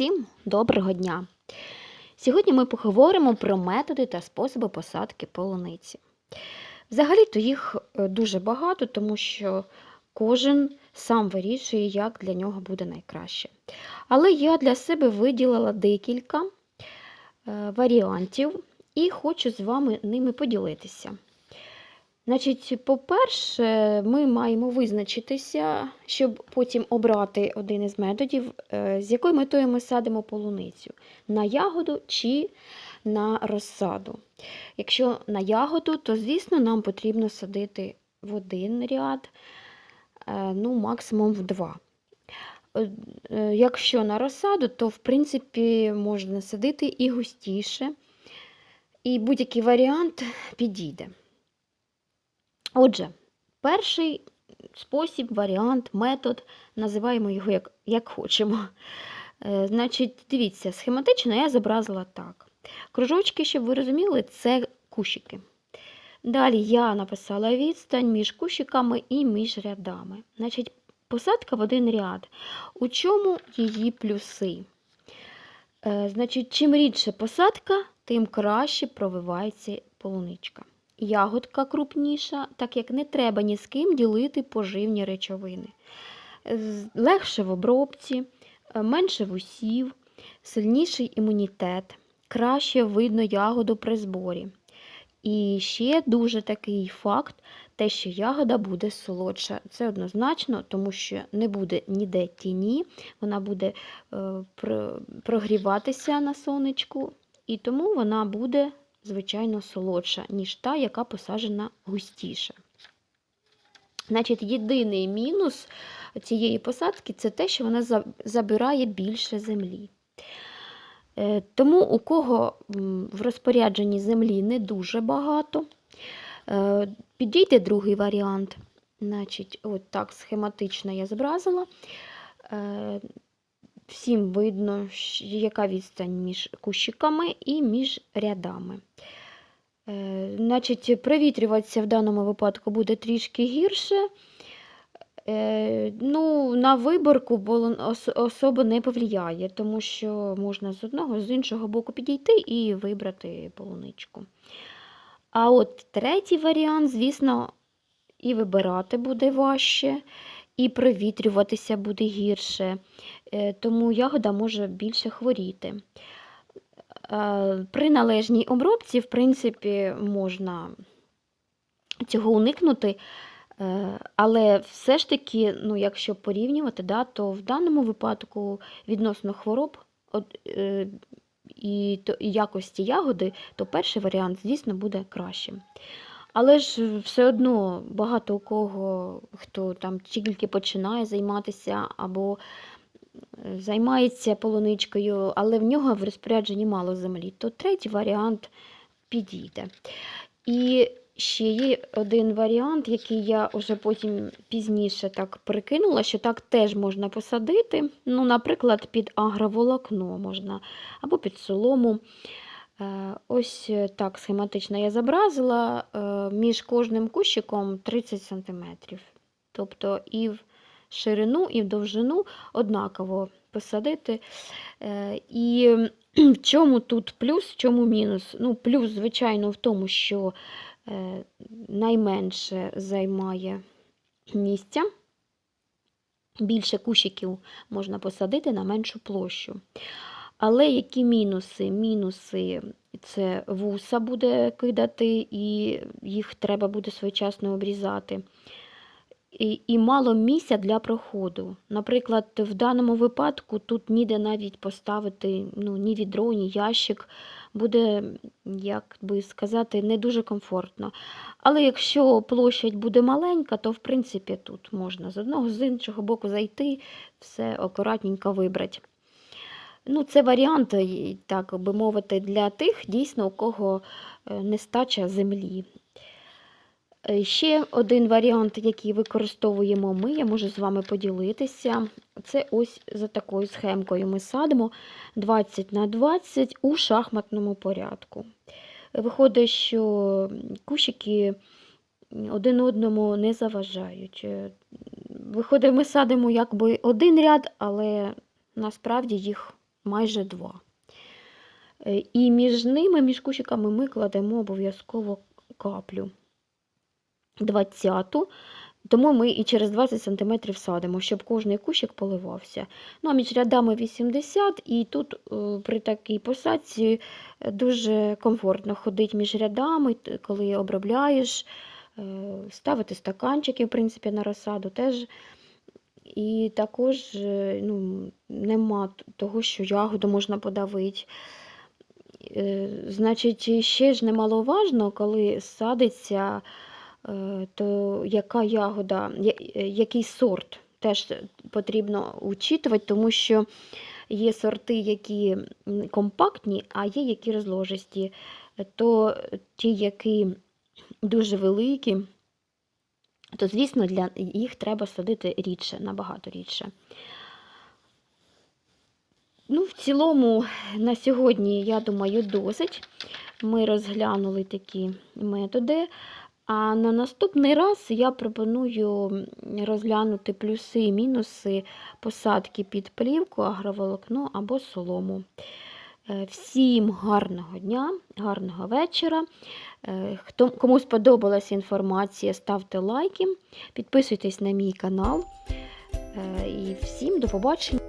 Всім доброго дня! Сьогодні ми поговоримо про методи та способи посадки полуниці. Взагалі-то їх е, дуже багато, тому що кожен сам вирішує, як для нього буде найкраще. Але я для себе виділила декілька е, варіантів і хочу з вами ними поділитися. Значить, по-перше, ми маємо визначитися, щоб потім обрати один із методів, е, з якою метою ми садимо полуницю на ягоду чи на розсаду. Якщо на ягоду, то, звісно, нам потрібно садити в один ряд, е, ну, максимум в два. Е, Якщо на розсаду, то в принципі можна садити і густіше, і будь-який варіант підійде. Отже, перший спосіб, варіант, метод, називаємо його як, як хочемо. Е, значить, дивіться, схематично я зобразила так. Кружочки, щоб ви розуміли, це кущики. Далі я написала відстань між кущиками і між рядами. Значить, посадка в один ряд. У чому її плюси? Е, значить, чим рідше посадка, тим краще провивається полуничка. Ягодка крупніша, так як не треба ні з ким ділити поживні речовини. Легше в обробці, е, менше вусів, сильніший імунітет, краще видно ягоду при зборі. І ще дуже такий факт, те, що ягода буде солодша. Це однозначно, тому що не буде ніде тіні, вона буде е, прогріватися на сонечку, і тому вона буде звичайно, солодша, ніж та, яка посаджена густіше. Значить, єдиний мінус цієї посадки це те, що вона забирає більше землі. Е, Тому у кого в розпорядженні землі не дуже багато, е, підійде другий варіант. Значить, от так схематично я зобразила. Всім видно, яка відстань між кущиками і між рядами. Е, Значить, провітрюватися в даному випадку буде трішки гірше. Е, Ну, на виборку особо не повлияє, тому що можна з одного, з іншого боку підійти і вибрати полуничку. А от третій варіант, звісно, і вибирати буде важче, і провітрюватися буде гірше, е, тому ягода може більше хворіти. Е, При належній обробці, в принципі, можна цього уникнути, е, але все ж таки, ну, якщо порівнювати, да, то в даному випадку відносно хвороб і якості ягоди, то перший варіант, звісно, буде кращим. Але ж все одно багато у кого, хто там тільки починає займатися або е, займається полуничкою, але в нього в розпорядженні мало землі, то третій варіант підійде. І ще є один варіант, який я вже потім пізніше так прикинула, що так теж можна посадити. Ну, наприклад, під агроволокно можна або під солому. Е, Ось е, так схематично я зобразила е, між кожним кущиком 30 см. Тобто і в ширину, і в довжину однаково посадити. І в чому тут плюс, в чому мінус? Ну, плюс, звичайно, в тому, що найменше займає місця. Більше кущиків можна посадити на меншу площу. Але які мінуси? Мінуси це вуса буде кидати, і їх треба буде своєчасно обрізати. І, і мало місця для проходу. Наприклад, в даному випадку тут ніде навіть поставити ну, ні відро, ні ящик. Буде, як би сказати, не дуже комфортно. Але якщо площадь буде маленька, то в принципі тут можна з одного, з іншого боку зайти, все акуратненько вибрати. Ну, це варіант, так би мовити, для тих, дійсно, у кого е, нестача землі. Е, Ще один варіант, який використовуємо ми, я можу з вами поділитися. Це ось за такою схемкою ми садимо 20 на 20 у шахматному порядку. Виходить, що кущики один одному не заважають. Е, Виходить, ми садимо якби один ряд, але насправді їх майже 2. Е, І між ними, між кущиками, ми кладемо обов'язково каплю 20 тому ми і через 20 см садимо, щоб кожний кущик поливався. Ну, а між рядами 80, і тут е, при такій посадці е, дуже комфортно ходити між рядами, коли обробляєш, ставити стаканчики, в принципі, на розсаду теж. І також е, ну, нема того, що ягоду можна подавити. Е, Значить, ще ж немаловажно, коли садиться, е, то яка ягода, який сорт теж потрібно учитувати, тому що є сорти, які компактні, а є які розложисті. То ті, які дуже великі, то, звісно, для їх треба садити рідше, набагато рідше. Ну, в цілому, на сьогодні, я думаю, досить. Ми розглянули такі методи. А на наступний раз я пропоную розглянути плюси і мінуси посадки під плівку, агроволокно або солому. Е, Всім гарного дня, гарного вечора. Е, Хто, кому сподобалася інформація, ставте лайки, підписуйтесь на мій канал. Е, І всім до побачення.